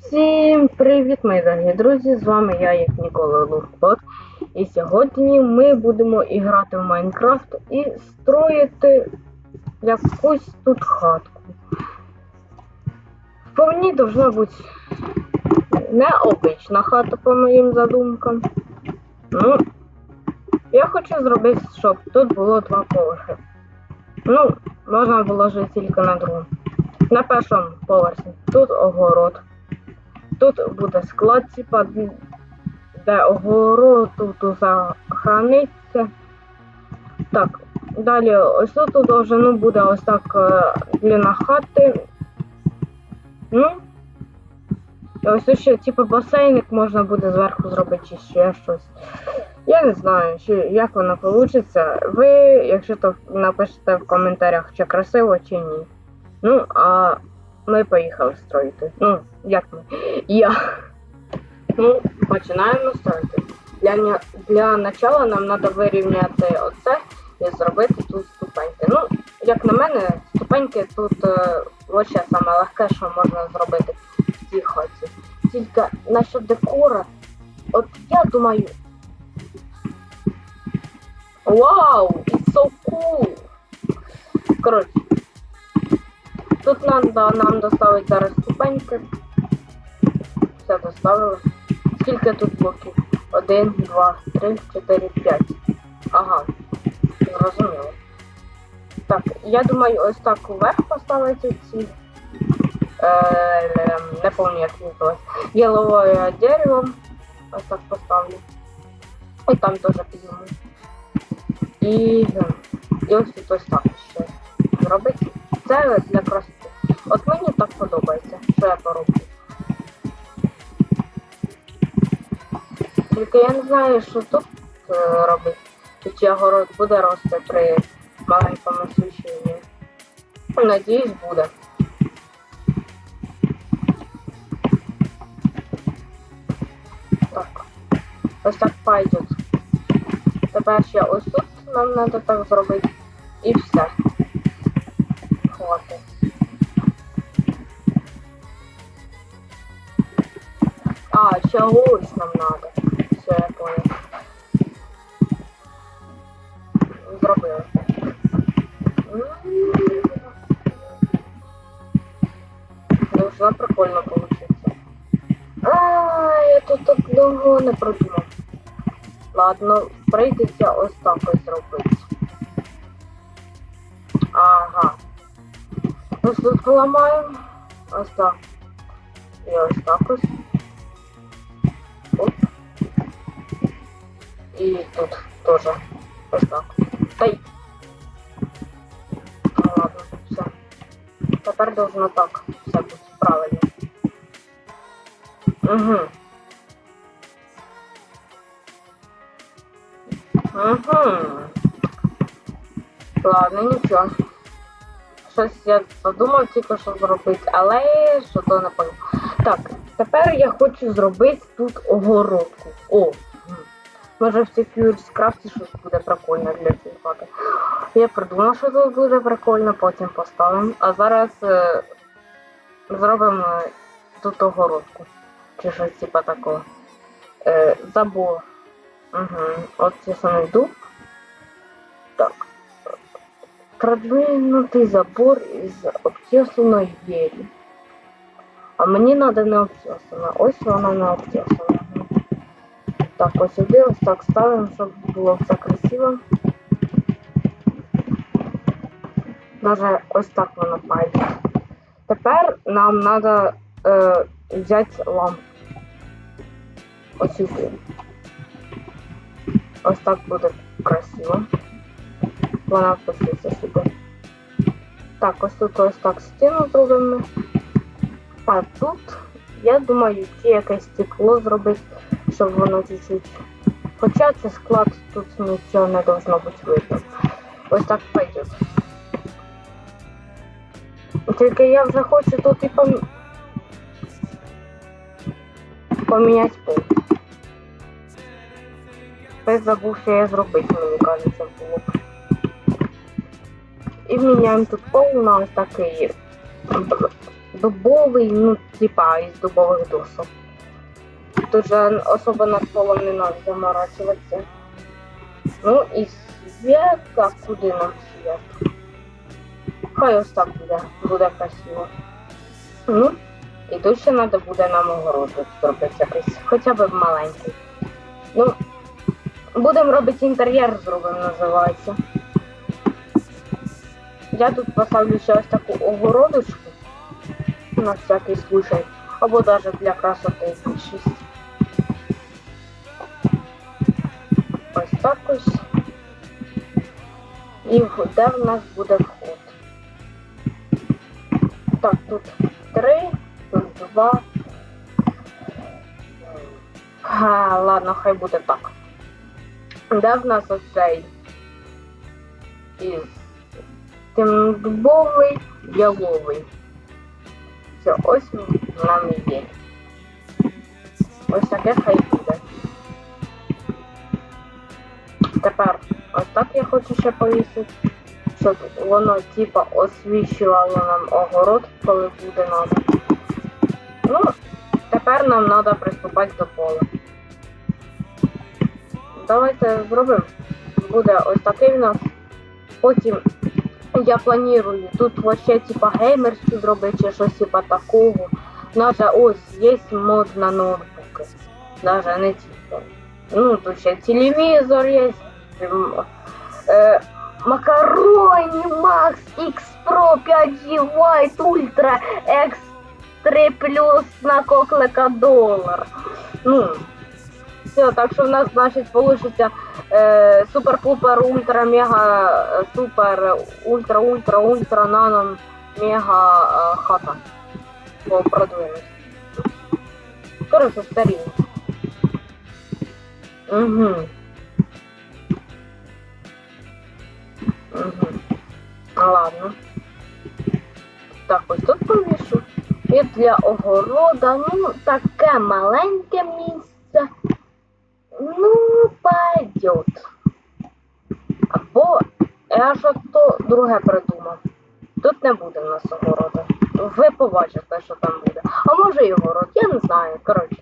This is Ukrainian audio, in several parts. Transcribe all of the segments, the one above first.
Всім привіт, мої дорогі друзі! З вами я, як ніколи, Лурбот. І сьогодні ми будемо грати в Майнкрафт і строїти якусь тут хатку. Вполне должна бути необична хата, по моїм задумкам. Ну, я хочу зробити, щоб тут було два поверхи. Ну, можна було жити тільки на другому. На першому поверсі тут огород. Тут буде склад, типа, де огород тут захорониться. Так, далі ось тут довжину буде ось так е, длина хати. Ну. Ось ще, типу, басейник можна буде зверху зробити чи ще щось. Я не знаю, чи, як воно вийде. Ви, якщо то напишете в коментарях, чи красиво, чи ні. Ну, а ми поїхали строїти. Ну, як ми? Я. Ну, починаємо строїти. Для, для начала нам треба вирівняти оце і зробити тут ступеньки. Ну, як на мене, ступеньки тут е, лише саме легке, що можна зробити в цій хаті. Тільки насчет декора, от я думаю. Вау! It's so cool! Коротше, Тут нам, да, доставить зараз ступеньки. Все доставили. Скільки тут блоків? Один, два, три, чотири, п'ять. Ага. Зрозуміло. Так, я думаю, ось так вверх поставити ці. Е, не пам'ятаю, як називалось. Ялове дерево. Ось так поставлю. І там теж підніму. І, і ось тут ось так ще зробити. Це для красоти. От мені так подобається, що я пороблю. Тільки я не знаю, що тут е, робити. Чи чи огород буде рости при маленькому освіщенні. Надіюсь, буде. Так. Ось так пойдет. Тепер ще ось тут нам треба так зробити. І все. Хватить. Ще ось нам надо. Все, я понял. Зробили. Должна прикольно получиться. А, я тут так довго не продумав. Ладно, прийдеться ось так ось зробити. Ага. Ось тут поламаємо. Ось так. І ось так ось. І тут теж. Ось так. Та й. Ладно, все. Тепер должно так. Все буде правильно. Угу. Угу. Ладно, нічого. Щось я подумав тільки, що зробити, але що то не понял. Так, тепер я хочу зробити тут огородку. О! Може в Security Craft щось буде прикольне для цієї хати. Я придумав, що тут буде прикольно, потім поставимо. А зараз е, зробимо тут огородку. Чи щось типа такого. Е, забор. Угу. От я саме йду. Так. Продвинутий забор із обтесаної двері. А мені треба не обтесана. Ось вона не обтесана. Так, ось сюди, ось так ставимо, щоб було все красиво. Даже ось так воно пайде. Тепер нам треба е, взяти лампу. Ось сюди. Ось так буде красиво. Вона впишеться сюди. Так, ось тут ось так стіну зробимо. А тут, я думаю, ті якесь стекло зробити, щоб воно чуть-чуть. Хоча це склад тут нічого не должно бути видно. Ось так пойдет. Тільки я вже хочу тут і пом... поміняти пол. Хтось забув, що я зробити, мені кажеться, було. І міняємо тут пол на ось такий дубовий, ну, типа із дубових досок. Тут же особо над полом не треба заморачуватися. Ну і свята, куди нам свят? Хай ось так буде, буде красиво. Ну, і тут ще треба буде нам огород зробити якийсь, хоча б маленький. Ну, будемо робити інтер'єр, зробимо, називається. Я тут поставлю ще ось таку огородочку на всякий случай. Або навіть для красоти більшість. Ось так ось. І де в нас буде вход? Так, тут три, тут два. А, ладно, хай буде так. Де в нас оцей? Із темнодубовий, яловий. Все, ось нам є. Ось таке хай Тепер ось так я хочу ще повісити, щоб воно типа освіщувало нам огород, коли буде надо. Ну, тепер нам треба приступати до поля. Давайте зробимо. Буде ось такий в нас. Потім я планую тут вообще типа геймерську зробити чи щось типа такого. Даже ось є мод на ноутбуки. Даже не тільки. Ну, тут ще телевізор є. М, Е, Макароні Max X Pro 5G White Ultra X 3 Plus на коклика долар. Ну, все, так що в нас, значить, получиться е, супер-пупер, ультра, мега, е, супер, ультра, ультра, ультра, нано, мега е, хата. По продвинутості. Короче, старі. Угу. Угу. Ладно. Так, ось тут повішу. І для огорода, ну, таке маленьке місце. Ну, пойдет. Або я ж то друге придумав. Тут не буде в нас огорода. Ви побачите, що там буде. А може і город, я не знаю. Коротше,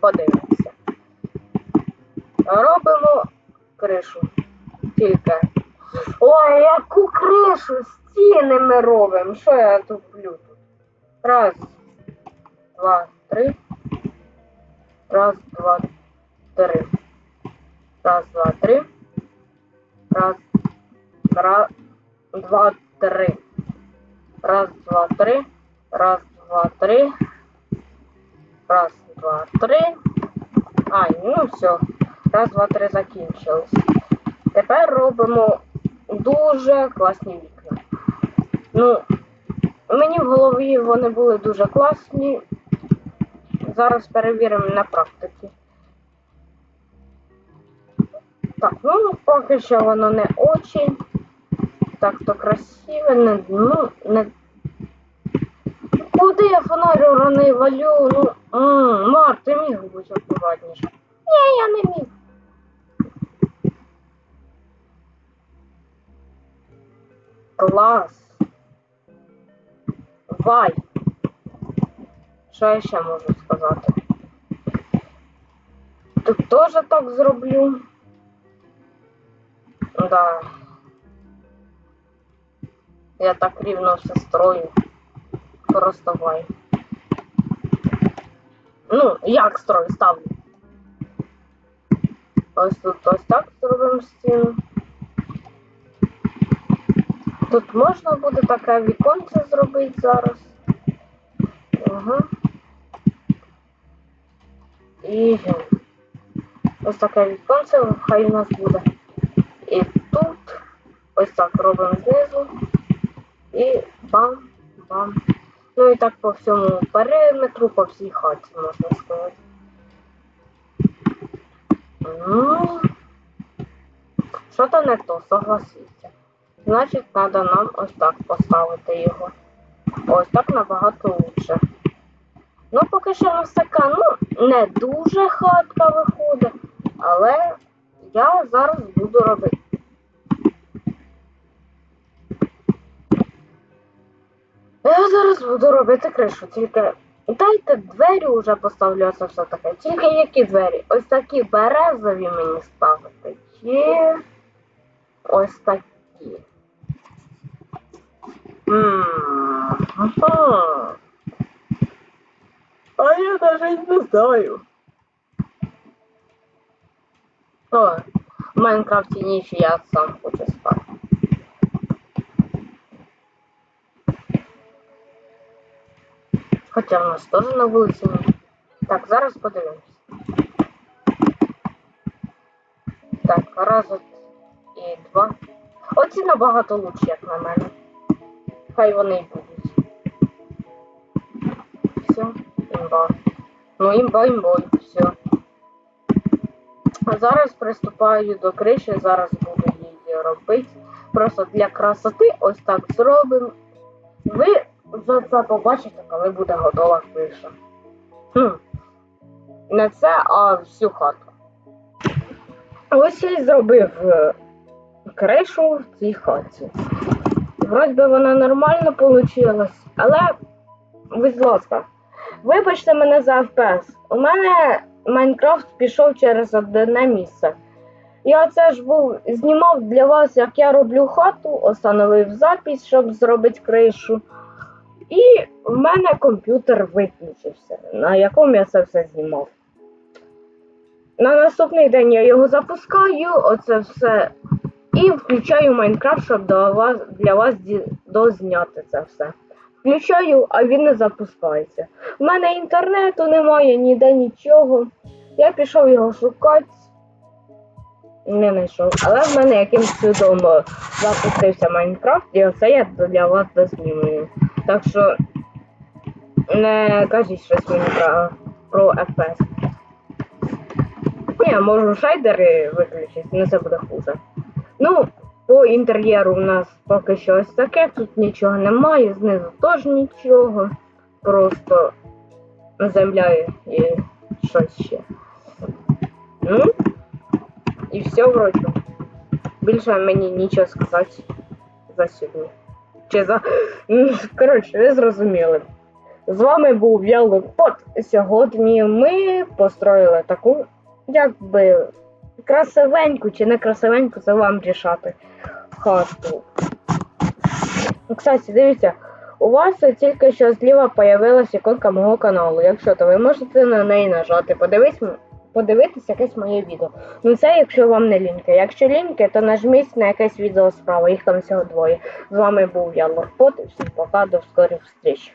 подивимося. Робимо кришу. Тільки. Ой, яку кришу! Стіни ми робимо. Що я туплю тут? Раз, два, три. Раз, два, три. Раз, два, три. Раз, раз, два, три. Раз, два, три. Раз, два, три. Раз, два, три. Ай, ну все. Раз, два, три закінчилось. Тепер робимо дуже класні вікна. Ну, мені в голові вони були дуже класні. Зараз перевіримо на практиці. Так, ну поки що воно не очень. Так то красиве, не, ну, не. Куди я фонарь урони валю? Ну, м, Мар, ти міг бути акуратніше. Ні, я не міг. Клас. Вай. Що я ще можу сказати? Тут теж так зроблю. Да. Я так рівно все строю. Просто вай. Ну, як строю, ставлю. Ось тут ось так зробимо стіну. Тут можна буде таке віконце зробити зараз. Ага. І ось таке віконце, хай у нас буде. І тут ось так робимо знизу. І бам, бам. Ну і так по всьому периметру, по всій хаті, можна сказати. Ну, що то не то, согласіться. Значить, треба нам ось так поставити його. Ось так набагато лучше. Ну, поки що у нас така, ну, не дуже хатка виходить, але я зараз буду робити. Я зараз буду робити кришу, тільки дайте двері вже поставлю, це все таке. Тільки які двері? Ось такі березові мені ставити. Чи ось такі. М, ага. А я навіть не знаю. О, в Майнкрафті ніч я сам хочу спати. Хоча в нас теж на вулиці. Так, зараз подивимось. Так, раз і два. Оці набагато лучше, як на мене. Хай вони будуть. Все, імба. Ну, імба, імбой, все. А зараз приступаю до криші, зараз буду її робити. Просто для красоти ось так зробимо. Ви вже це побачите, коли буде готова криша. Хм. Не це, а всю хату. Ось я й зробив е, кришу в цій хаті. Вроді би вона нормально вийшла, але, будь ласка, вибачте мене за FPS. У мене Майнкрафт пішов через одне місце. Я це ж був знімав для вас, як я роблю хату, остановив запись, щоб зробити кришу. І в мене комп'ютер виключився, на якому я це все знімав. На наступний день я його запускаю, оце все. І включаю Майнкрафт, щоб для вас дозняти це все. Включаю, а він не запускається. У мене інтернету немає, ніде нічого. Я пішов його шукати. Не знайшов. Але в мене якимсь чудом е, запустився Майнкрафт, і оце я для вас доснімую. Так що не кажіть щось мені про, про FPS. Ні, можу шайдери виключити, але це буде хуже. Ну, по інтер'єру в нас поки що ось таке, тут нічого немає, знизу теж нічого. Просто земля і щось ще. Ну, і все вроді. Більше мені нічого сказати за сьогодні. Чи за. Коротше, ви зрозуміли. З вами був Ялопот. Сьогодні ми построїли таку, якби красивеньку чи не красивеньку, це вам рішати хату. Кстати, дивіться, у вас тільки що зліва появилася іконка мого каналу. Якщо то ви можете на неї нажати, подивись, подивитись якесь моє відео. Ну це якщо вам не ліньки. Якщо ліньки, то нажміть на якесь відео справа, їх там всього двоє. З вами був я Лорпот, всім пока, до скорих зустріч.